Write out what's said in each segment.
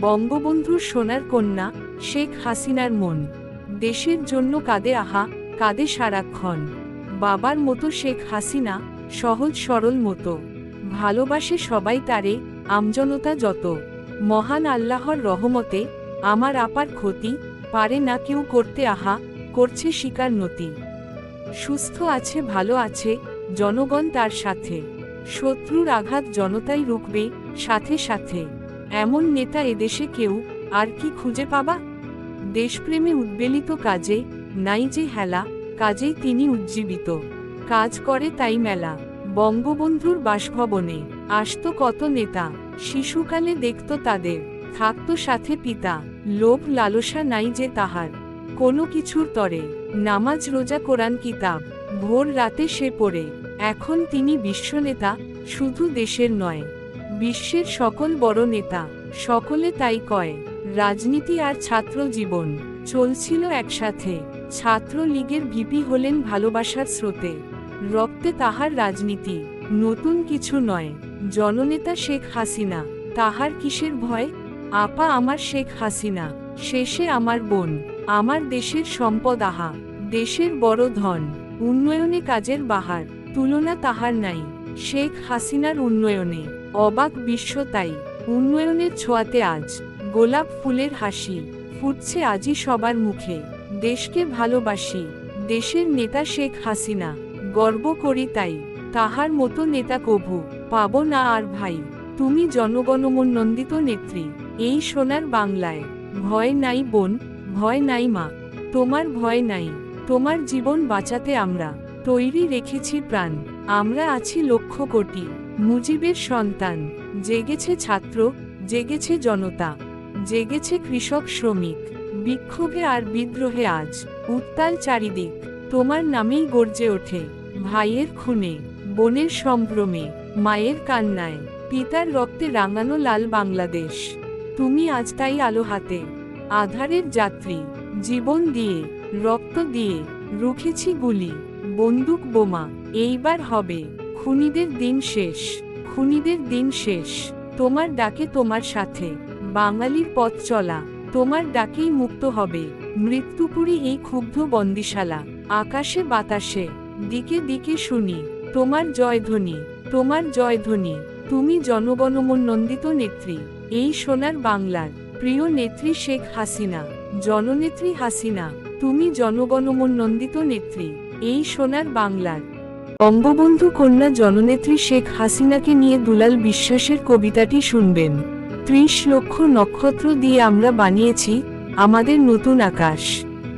বঙ্গবন্ধুর সোনার কন্যা শেখ হাসিনার মন। দেশের জন্য কাঁদে আহা, কাঁদে সারাক্ষণ। বাবার মতো শেখ হাসিনা, সহজ সরল মতো। ভালোবাসে সবাই তারে, আমজনতা যত। মহান আল্লাহর রহমতে আমার আপার ক্ষতি, পারে না কেউ করতে আহা, করছে শিকার নতি। সুস্থ আছে, ভালো আছে, জনগণ তার সাথে। শত্রুর আঘাত জনতাই রুখবে সাথে সাথে। এমন নেতা এদেশে কেউ আর কি খুঁজে পাবা? দেশপ্রেমে উদ্বেলিত কাজে নাই যে হেলা, কাজেই তিনি উজ্জীবিত। কাজ করে তাই মেলা। বঙ্গবন্ধুর বাসভবনে আসত কত নেতা, শিশুকালে দেখত তাদের। থাকত সাথে পিতা, লোভ লালসা নাই যে তাহার। কোনো কিছুর তরে, নামাজ রোজা কোরআন কিতাব, ভোর রাতে সে পড়ে। এখন তিনি বিশ্বনেতা শুধু দেশের নয়। বিশ্বের সকল বড় নেতা, সকলে তাই কয়, রাজনীতি আর ছাত্র জীবন চলছিল একসাথে। ছাত্র লীগের ভিপি হলেন ভালোবাসার স্রোতে। রক্তে তাহার রাজনীতি, নতুন কিছু নয়। জননেতা শেখ হাসিনা, তাহার কিসের ভয়? আপা আমার শেখ হাসিনা, শেষে আমার বোন, আমার দেশের সম্পদ আহা, দেশের বড় ধন, উন্নয়নে কাজের বাহার, তুলনা তাহার নাই। শেখ হাসিনার উন্নয়নে অবাক বিশ্ব তাই। উন্নয়নের ছোঁয়াতে আজ গোলাপ ফুলের হাসি ফুটছে আজই সবার মুখে। দেশকে ভালোবাসি, দেশের নেতা শেখ হাসিনা। গর্ব করি তাই, তাহার মতো নেতা কভু পাব না আর ভাই। তুমি জনগণমনন্দিত নেত্রী, এই সোনার বাংলায়। ভয় নাই বোন, ভয় নাই মা, তোমার ভয় নাই। তোমার জীবন বাঁচাতে আমরা তৈরি রেখেছি প্রাণ। আমরা আছি লক্ষ কোটি। মুজিবের সন্তান, জেগেছে ছাত্র, জেগেছে জনতা, জেগেছে কৃষক শ্রমিক, বিক্ষোভে আর বিদ্রোহে আজ, উত্তাল চারিদিক, তোমার নামেই গর্জে ওঠে, ভাইয়ের খুনে, বোনের সম্ভ্রমে, মায়ের কান্নায়, পিতার রক্তে রাঙানো লাল বাংলাদেশ, তুমি আজ তাই আলো হাতে, আধারের যাত্রী, জীবন দিয়ে, রক্ত দিয়ে, রুখেছি গুলি, বন্দুক বোমা, এইবার হবে খুনিদের দিন শেষ, খুনিদের দিন শেষ। তোমার ডাকে তোমার সাথে, বাঙালির পথ চলা, তোমার ডাকেই মুক্ত হবে। মৃত্যুপুরী এই ক্ষুব্ধ বন্দিশালা, আকাশে বাতাসে, দিকে দিকে শুনি, তোমার জয়ধ্বনি তোমার জয়ধ্বনি তুমি জনগণমনন্দিত নেত্রী, এই সোনার বাংলার, প্রিয় নেত্রী শেখ হাসিনা, জননেত্রী হাসিনা, তুমি জনগণমনন্দিত নেত্রী, এই সোনার বাংলার বঙ্গবন্ধু কন্যা জননেত্রী শেখ হাসিনাকে নিয়ে দুলাল বিশ্বাসের কবিতাটি শুনবেন। ত্রিশ লক্ষ নক্ষত্র দিয়ে আমরা বানিয়েছি আমাদের নতুন আকাশ।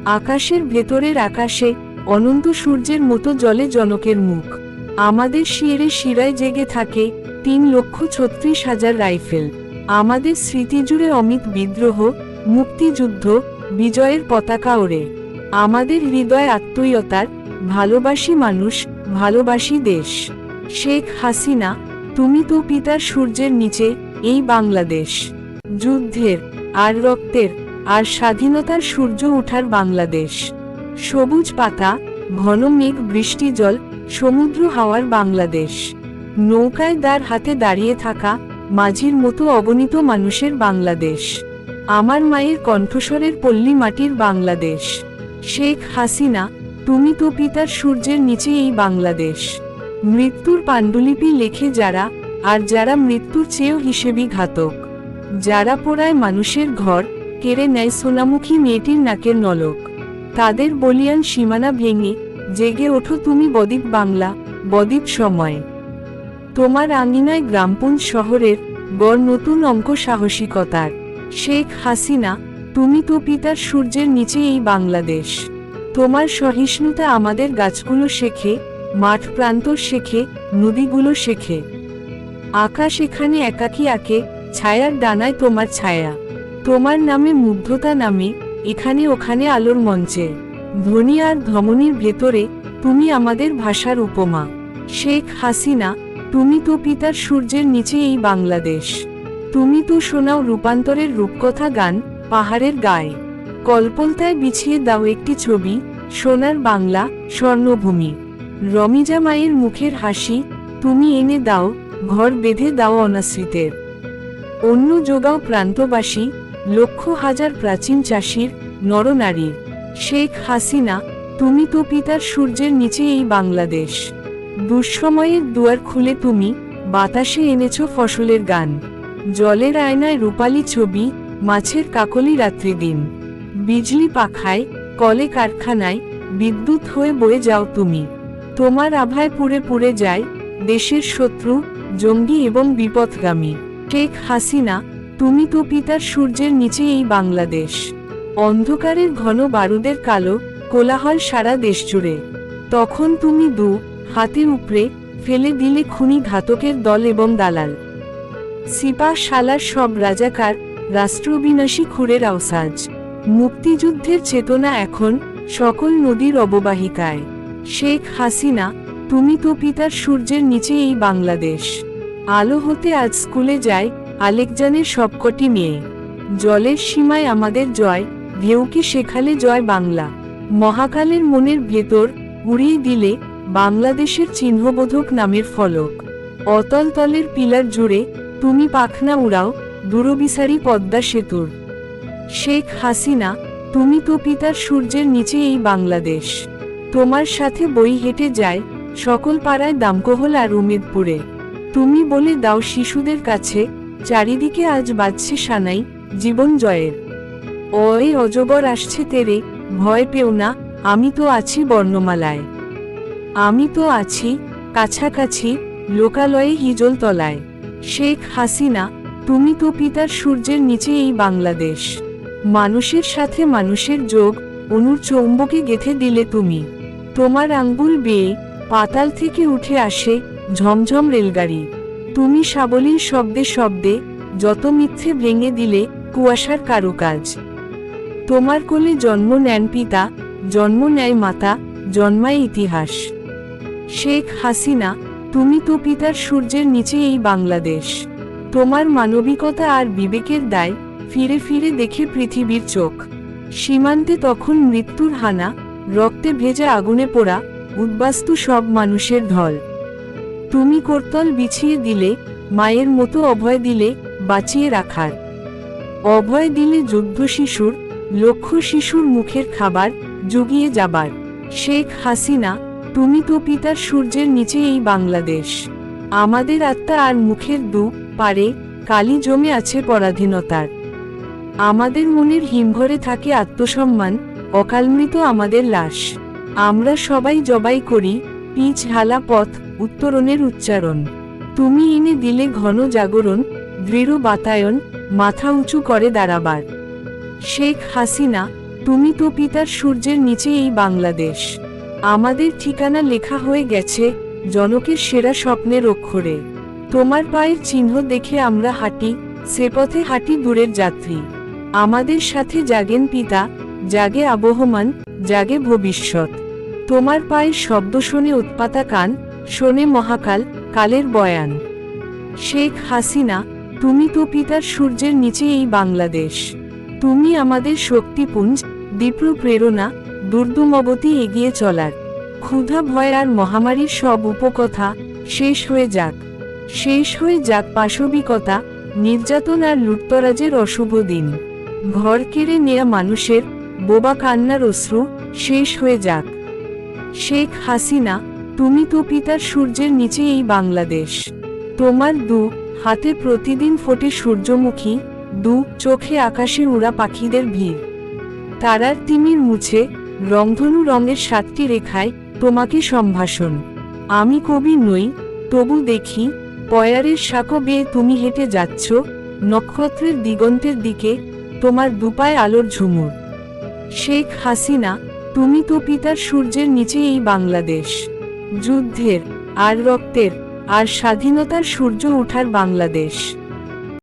আকাশের ভেতরের আকাশে অনন্ত সূর্যের মতো জলে জনকের মুখ। আমাদের শিয়েরে শিরায় জেগে থাকে তিন লক্ষ ছত্রিশ হাজার রাইফেল। আমাদের স্মৃতি জুড়ে অমিত বিদ্রোহ, মুক্তিযুদ্ধ, বিজয়ের পতাকা ওড়ে। আমাদের হৃদয় আত্মীয়তার ভালোবাসি মানুষ ভালোবাসি দেশ। শেখ হাসিনা, তুমি তো পিতার সূর্যের নিচে, এই বাংলাদেশ। যুদ্ধের, আর রক্তের, আর স্বাধীনতার সূর্য ওঠার বাংলাদেশ। সবুজ পাতা, ঘন মেঘ বৃষ্টি জল, সমুদ্র হাওয়ার বাংলাদেশ। নৌকায় দাঁড় হাতে দাঁড়িয়ে থাকা, মাঝির মতো অগণিত মানুষের বাংলাদেশ। আমার মায়ের কণ্ঠস্বরের পল্লী মাটির বাংলাদেশ। শেখ হাসিনা তুমি তো পিতার সূর্যের নিচে এই বাংলাদেশ। মৃত্যুর পাণ্ডুলিপি লেখে যারা, আর যারা মৃত্যুর চেয়েও হিসেবি ঘাতক। যারা পোড়ায় মানুষের ঘর, কেড়ে নেয় সোনামুখী মেয়েটির নাকের নলক। তাদের বলিয়ান সীমানা ভেঙে, জেগে ওঠো তুমি বদ্বীপ বাংলা, বদ্বীপ সময়। তোমার আঙিনায় গ্রামপুঞ্জ শহরের, গড় নতুন অঙ্ক সাহসিকতার। শেখ হাসিনা, তুমি তো পিতার সূর্যের নিচে এই বাংলাদেশ। তোমার সহিষ্ণুতা আমাদের গাছগুলো শেখে মাঠ প্রান্ত শেখে, নদীগুলো শেখে। আকাশ এখানে একাকী আঁকে, ছায়ার ডানায় তোমার ছায়া। তোমার নামে মুগ্ধতা নামে, এখানে ওখানে আলোর মঞ্চে। ধ্বনি আর ধমনির ভেতরে, তুমি আমাদের ভাষার উপমা। শেখ হাসিনা, তুমি তো পিতার সূর্যের নিচে এই বাংলাদেশ। তুমি তো শোনাও রূপান্তরের রূপকথা গান, পাহাড়ের গায়ে। কল্পলতায় বিছিয়ে দাও একটি ছবি, সোনার বাংলা, স্বর্ণভূমি। রমিজা মায়ের মুখের হাসি, তুমি এনে দাও, ঘর বেঁধে দাও অনাশ্রিতের। অন্য যোগাও প্রান্তবাসী, লক্ষ হাজার প্রাচীন চাষির, নরনারীর। শেখ হাসিনা, তুমি তো পিতার সূর্যের নিচে এই বাংলাদেশ। দুঃসময়ের দুয়ার খুলে তুমি, বাতাসে এনেছ ফসলের গান। জলের আয়নায় রূপালী ছবি, মাছের কাকলি রাত্রি দিন বিজলি পাখায়, কলে কারখানায়, বিদ্যুৎ হয়ে বয়ে যাও তুমি। তোমার আভায় পুড়ে পুড়ে যায় দেশের শত্রু, জঙ্গি এবং বিপথগামী। শেখ হাসিনা, তুমি তো পিতার সূর্যের নিচে এই বাংলাদেশ। অন্ধকারের ঘন বারুদের কালো, কোলাহল সারা দেশ জুড়ে তখন তুমি দু হাতের উপরে ফেলে দিলে খুনি ঘাতকের দল এবং দালাল। সিপা শালার সব রাজাকার রাষ্ট্রবিনাশী খুরের আওসাজ। মুক্তিযুদ্ধের চেতনা এখন সকল নদীর অববাহিকায়। শেখ হাসিনা, তুমি তো পিতার সূর্যের নিচে এই বাংলাদেশ। আলো হতে আজ স্কুলে যায় আলেকজানের সবকটি মেয়ে। জলের সীমায় আমাদের জয় ঢেউকে শেখালে জয় বাংলা। মহাকালের মনের ভেতর উড়িয়ে দিলে বাংলাদেশের চিহ্নবোধক নামের ফলক। অতল তলের পিলার জুড়ে তুমি পাখনা উড়াও দূরবিসারী পদ্মা সেতুর। শেখ হাসিনা, তুমি তো পিতার সূর্যের নিচে এই বাংলাদেশ। তোমার সাথে বই হেঁটে যায় সকল পাড়ায় দামকোহল আর উমেদপুরে। তুমি বলে দাও শিশুদের কাছে, চারিদিকে আজ বাজছে সানাই, জীবন জয়ের। ওই অজবর আসছে তেরে, ভয় পেও না, আমি তো আছি বর্ণমালায়। আমি তো আছি, কাছাকাছি, লোকালয়ে হিজল তলায়। শেখ হাসিনা, তুমি তো পিতার সূর্যের নিচে এই বাংলাদেশ। মানুষের সাথে মানুষের যোগ, অনুর চৌম্বকে গেথে দিলে তুমি। তোমার আঙ্গুল বেয়ে পাতাল থেকে উঠে আসে ঝমঝম রেলগাড়ি। তুমি সাবলীল শব্দে শব্দে যত মিথ্যে ভেঙে দিলে কুয়াশার কারুকাজ। তোমার কোলে জন্ম নেন পিতা, জন্ম নেয় মাতা, জন্মায় ইতিহাস। শেখ হাসিনা, তুমি তো পিতার সূর্যের নিচে এই বাংলাদেশ। তোমার মানবিকতা আর বিবেকের দায় ফিরে ফিরে দেখে পৃথিবীর চোখ। সীমান্তে তখন মৃত্যুর হানা, রক্তে ভেজা আগুনে পোড়া, উদ্বাস্তু সব মানুষের ঢল। তুমি করতল বিছিয়ে দিলে, মায়ের মতো অভয় দিলে, বাঁচিয়ে রাখার। অভয় দিলে যুদ্ধ শিশুর, লক্ষ শিশুর মুখের খাবার, জুগিয়ে যাবার। শেখ হাসিনা, তুমি তো পিতার সূর্যের নিচে এই বাংলাদেশ। আমাদের আত্মা আর মুখের দু পারে কালি জমে আছে পরাধীনতার। আমাদের মনের হিমঘরে থাকে আত্মসম্মান, অকালমৃত আমাদের লাশ। আমরা সবাই জবাই করি, পিচ হালা পথ, উত্তরণের উচ্চারণ। তুমি এনে দিলে ঘন জাগরণ, দৃঢ় বাতায়ন, মাথা উঁচু করে দাঁড়াবার। শেখ হাসিনা, তুমি তো পিতার সূর্যের নিচে এই বাংলাদেশ। আমাদের ঠিকানা লেখা হয়ে গেছে, জনকের সেরা স্বপ্নের অক্ষরে। তোমার পায়ের চিহ্ন দেখে আমরা হাঁটি, সে পথে হাঁটি দূরের যাত্রী। আমাদের সাথে জাগেন পিতা, জাগে আবহমান, জাগে ভবিষ্যৎ। তোমার পায়ের শব্দ শোনে উৎপাতা কান, শোনে মহাকাল, কালের বয়ান। শেখ হাসিনা, তুমি তো পিতার সূর্যের নিচে এই বাংলাদেশ। তুমি আমাদের শক্তিপুঞ্জ, দীপ্র প্রেরণা, দুর্দুমবতী এগিয়ে চলার। ক্ষুধা ভয় আর মহামারীর সব উপকথা শেষ হয়ে যাক। শেষ হয়ে যাক পাশবিকতা, নির্যাতন আর লুটতরাজের অশুভ দিন। ঘর কেড়ে নেয়া মানুষের বোবা কান্নার অশ্রু শেষ হয়ে যাক। শেখ হাসিনা, তুমি তো পিতার সূর্যের নিচে এই বাংলাদেশ। তোমার দু হাতে প্রতিদিন ফোটে সূর্যমুখী, দু চোখে আকাশে উড়া পাখিদের ভিড়। তারার তিমির মুছে রংধনু রঙের সাতটি রেখায় তোমাকে সম্ভাষণ। আমি কবি নই, তবু দেখি, পয়ারের সাঁকো বেয়ে তুমি হেঁটে যাচ্ছ, নক্ষত্রের দিগন্তের দিকে তোমার দুপায় আলোর ঝুমুর। শেখ হাসিনা, তুমি তো পিতার সূর্যের নিচে এই বাংলাদেশ। যুদ্ধের, আর রক্তের, আর স্বাধীনতার সূর্য ওঠার বাংলাদেশ।